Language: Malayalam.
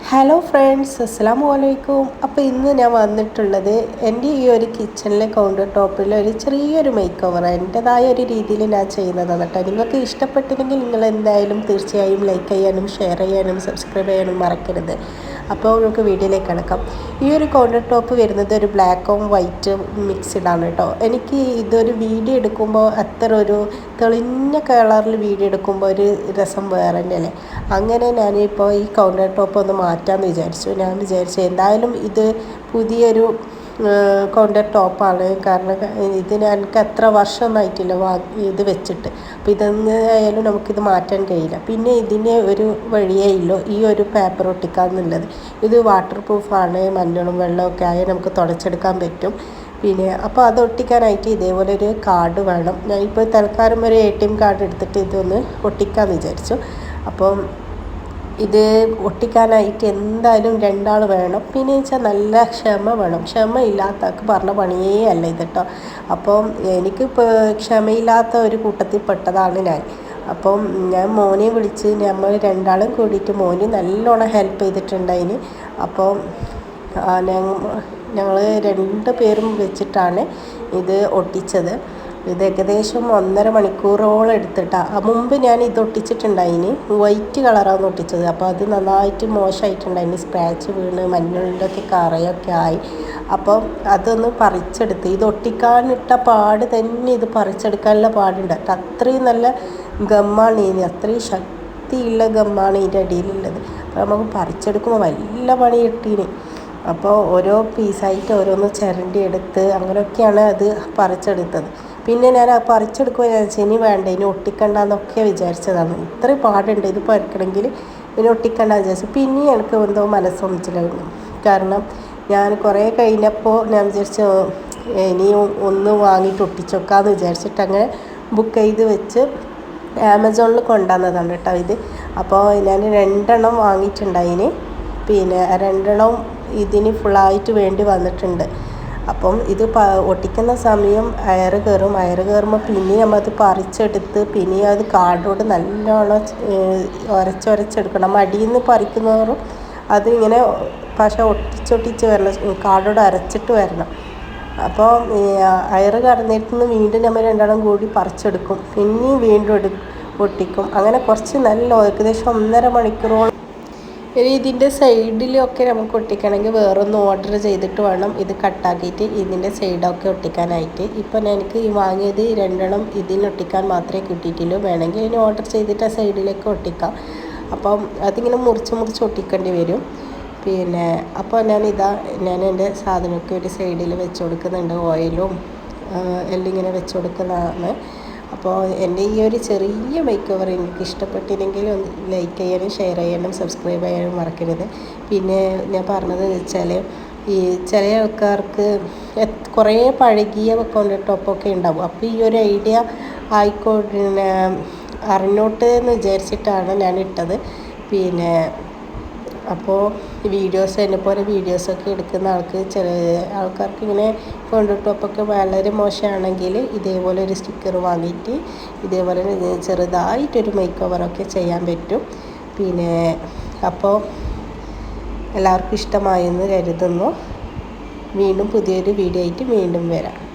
ഹലോ ഫ്രണ്ട്സ് അസ്സാം വലൈക്കും അപ്പോൾ ഇന്ന് ഞാൻ വന്നിട്ടുള്ളത് എന്റെ ഈ ഒരു കിച്ചണിലെ കൗണ്ടർ ടോപ്പിൽ ഒരു ചെറിയൊരു മേക്ക് ഓവർ എന്റെതായ ഒരു രീതിയിൽ ഞാൻ ചെയ്യുന്നതാണ് കേട്ടോ നിങ്ങൾക്ക് ഇഷ്ടപ്പെട്ടില്ലെങ്കിൽ നിങ്ങൾ എന്തായാലും തീർച്ചയായും ലൈക്ക് ചെയ്യാനും ഷെയർ ചെയ്യാനും സബ്സ്ക്രൈബ് ചെയ്യാനും മറക്കരുത്. അപ്പോൾ നമുക്ക് വീഡിയോയിലേക്ക് കിടക്കാം. ഈ ഒരു കൗണ്ടർ ടോപ്പ് വരുന്നത് ഒരു ബ്ലാക്കും വൈറ്റും മിക്സ്ഡാണ് കേട്ടോ. എനിക്ക് ഇതൊരു വീഡിയോ എടുക്കുമ്പോൾ അത്ര ഒരു തെളിഞ്ഞ കളറിൽ വീഡിയോ എടുക്കുമ്പോൾ ഒരു രസം വേറെ തന്നെയല്ലേ. അങ്ങനെ ഞാനിപ്പോൾ ഈ കൗണ്ടർ ടോപ്പ് ഒന്ന് മാറ്റാമെന്ന് വിചാരിച്ചു. ഞാൻ വിചാരിച്ചു എന്തായാലും ഇത് പുതിയൊരു കൗണ്ടർ ടോപ്പാണ്. കാരണം ഇതിന് എനിക്ക് അത്ര വർഷമൊന്നായിട്ടില്ല വാ ഇത് വെച്ചിട്ട്. അപ്പോൾ ഇതെന്നായാലും നമുക്കിത് മാറ്റാൻ കഴിയില്ല. പിന്നെ ഇതിന് ഒരു വഴിയേ ഇല്ലോ. ഈ ഒരു പേപ്പർ ഒട്ടിക്കാന്നുള്ളത്. ഇത് വാട്ടർ പ്രൂഫാണ് മഞ്ഞളും വെള്ളമൊക്കെ ആയാൽ നമുക്ക് തുടച്ചെടുക്കാൻ പറ്റും. പിന്നെ അപ്പോൾ അത് ഒട്ടിക്കാനായിട്ട് ഇതേപോലെ ഒരു കാർഡ് വേണം. ഞാൻ ഇപ്പോൾ തൽക്കാലം ഒരു എ ടി എം കാർഡ് എടുത്തിട്ട് ഇതൊന്ന് ഒട്ടിക്കാമെന്ന് വിചാരിച്ചു. അപ്പം ഇത് ഒട്ടിക്കാനായിട്ട് എന്തായാലും രണ്ടാൾ വേണം. പിന്നെ വെച്ചാൽ നല്ല ക്ഷമ വേണം. ക്ഷമ ഇല്ലാത്തവർക്ക് പറഞ്ഞ പണിയേ അല്ല ഇത് കേട്ടോ അപ്പം എനിക്ക് ക്ഷമയില്ലാത്ത ഒരു കൂട്ടത്തിൽ പെട്ടതാണ് ഞാൻ. അപ്പം ഞാൻ മോനെ വിളിച്ച് നമ്മൾ രണ്ടാളും കൂടിയിട്ട് മോന് നല്ലോണം ഹെൽപ്പ് ചെയ്തിട്ടുണ്ട് അതിന് അപ്പം ഞങ്ങൾ രണ്ട് പേരും വെച്ചിട്ടാണ് ഇത് ഒട്ടിച്ചത്. ഇത് ഏകദേശം ഒന്നര മണിക്കൂറോളം എടുത്തിട്ടാണ് മുമ്പ് ഞാൻ ഇത് ഒട്ടിച്ചിട്ടുണ്ടായിന്. വൈറ്റ് കളറാണ് ഒട്ടിച്ചത്. അപ്പോൾ അത് നന്നായിട്ട് മോശമായിട്ടുണ്ടായിന് സ്ക്രാച്ച് വീണ് മഞ്ഞളിലൊക്കെ കറയൊക്കെ ആയി. അപ്പം അതൊന്ന് പറിച്ചെടുത്ത്. ഇത് ഒട്ടിക്കാനിട്ട പാട് തന്നെ ഇത് പറിച്ചെടുക്കാനുള്ള പാടുണ്ട്. അത്രയും നല്ല ഗമ്മാണ് ഇനി അത്രയും ശക്തിയുള്ള ഗമ്മാണ് ഇതിന്റെ അടിയിലുള്ളത്. അപ്പോൾ നമുക്ക് പറിച്ചെടുക്കുമ്പോൾ നല്ല പണി കിട്ടീന്. അപ്പോൾ ഓരോ പീസായിട്ട് ഓരോന്ന് ചിരണ്ടി എടുത്ത് അങ്ങനെയൊക്കെയാണ് അത് പറിച്ചെടുത്തത്. പിന്നെ ഞാൻ പറിച്ചെടുക്കുമ്പോൾ ഞാൻ ഇനി വേണ്ട ഇനി ഒട്ടിക്കണ്ടെന്നൊക്കെ വിചാരിച്ചതാണ്. ഇത്ര പാടുണ്ട് ഇത് പറിക്കണമെങ്കിൽ ഇനി ഒട്ടിക്കണ്ട വിചാരിച്ചു. പിന്നെ എനിക്ക് എന്തോ മനസ്സൊന്നിച്ചില്ലായിരുന്നു. കാരണം ഞാൻ കുറേ കഴിഞ്ഞപ്പോൾ ഞാൻ വിചാരിച്ചു ഇനി ഒന്ന് വാങ്ങിയിട്ട് ഒട്ടിച്ചൊക്കാന്ന് വിചാരിച്ചിട്ട് അങ്ങനെ ബുക്ക് ചെയ്ത് വെച്ച് ആമസോണിൽ കൊണ്ടുവന്നതാണ് കേട്ടോ ഇത്. അപ്പോൾ ഞാൻ രണ്ടെണ്ണം വാങ്ങിയിട്ടുണ്ടായിന്. പിന്നെ രണ്ടെണ്ണം ഇതിന് ഫുള്ളായിട്ട് വേണ്ടി വന്നിട്ടുണ്ട്. അപ്പം ഇത് പ ഒട്ടിക്കുന്ന സമയം അയർ കയറും. അയർ കയറുമ്പോൾ പിന്നെ നമ്മളത് പറിച്ചെടുത്ത് പിന്നെ അത് കാർഡോട് നല്ലോണം ഉരച്ചൊരച്ചെടുക്കണം മടിയിൽ നിന്ന് പറിക്കുന്നതോറും അതിങ്ങനെ പശ ഒട്ടിച്ചൊട്ടിച്ച് വരണം. കാർഡോട് അരച്ചിട്ട് വരണം. അപ്പോൾ അയർ കടന്നിട്ട് നിന്ന് വീണ്ടും നമ്മൾ രണ്ടാളും കൂടി പറിച്ചെടുക്കും. പിന്നെയും വീണ്ടും എടുക്കും ഒട്ടിക്കും. അങ്ങനെ കുറച്ച് നല്ല ഏകദേശം ഒന്നര മണിക്കൂറോളം ഇനി ഇതിന്റെ സൈഡിലൊക്കെ നമുക്ക് ഒട്ടിക്കണമെങ്കിൽ വേറൊന്ന് ഓർഡർ ചെയ്തിട്ട് വേണം. ഇത് കട്ടാക്കിയിട്ട് ഇതിന്റെ സൈഡൊക്കെ ഒട്ടിക്കാനായിട്ട്. ഇപ്പം എനിക്ക് ഈ വാങ്ങിയത് രണ്ടെണ്ണം ഇതിനൊട്ടിക്കാൻ മാത്രമേ കിട്ടിയിട്ടുള്ളൂ. വേണമെങ്കിൽ ഇനി ഓർഡർ ചെയ്തിട്ട് ആ സൈഡിലേക്ക് ഒട്ടിക്കാം. അപ്പം അതിങ്ങനെ മുറിച്ച് മുറിച്ച് ഒട്ടിക്കേണ്ടി വരും. പിന്നെ അപ്പോൾ ഞാൻ ഇതാ ഞാൻ എന്റെ സാധനമൊക്കെ ഒരു സൈഡിൽ വെച്ച് കൊടുക്കുന്നുണ്ട്. ഓയിലും എല്ലാം ഇങ്ങനെ വെച്ച് കൊടുക്കുന്നതാണ്. അപ്പോൾ എന്റെ ഈ ഒരു ചെറിയ മേക്ക് ഓവർ എനിക്ക് ഇഷ്ടപ്പെട്ടില്ലെങ്കിൽ ഒന്ന് ലൈക്ക് ചെയ്യാനും ഷെയർ ചെയ്യാനും സബ്സ്ക്രൈബ് ചെയ്യാനും മറക്കരുത്. പിന്നെ ഞാൻ പറഞ്ഞത് വെച്ചാൽ ഈ ചില ആൾക്കാർക്ക് കുറേ പഴകിയ കൗണ്ടർ ടോപ്പൊക്കെ ഉണ്ടാവും. അപ്പോൾ ഈ ഒരു ഐഡിയ ആയിക്കോട്ടെ അറിഞ്ഞോട്ട് എന്ന് വിചാരിച്ചിട്ടാണ് ഞാൻ ഇട്ടത്. പിന്നെ അപ്പോൾ വീഡിയോസ് എന്നെ പോലെ വീഡിയോസൊക്കെ എടുക്കുന്ന ആൾക്ക് ചില ആൾക്കാർക്ക് ഇങ്ങനെ കൊണ്ട് ടോപ്പൊക്കെ വളരെ മോശമാണെങ്കിൽ ഇതേപോലെ ഒരു സ്റ്റിക്കർ വാങ്ങിയിട്ട് ഇതേപോലെ ചെറുതായിട്ടൊരു മേക്ക് ഓവറൊക്കെ ചെയ്യാൻ പറ്റും. പിന്നെ അപ്പോൾ എല്ലാവർക്കും ഇഷ്ടമായെന്ന് കരുതുന്നു. വീണ്ടും പുതിയൊരു വീഡിയോ ആയിട്ട് വീണ്ടും വരാം.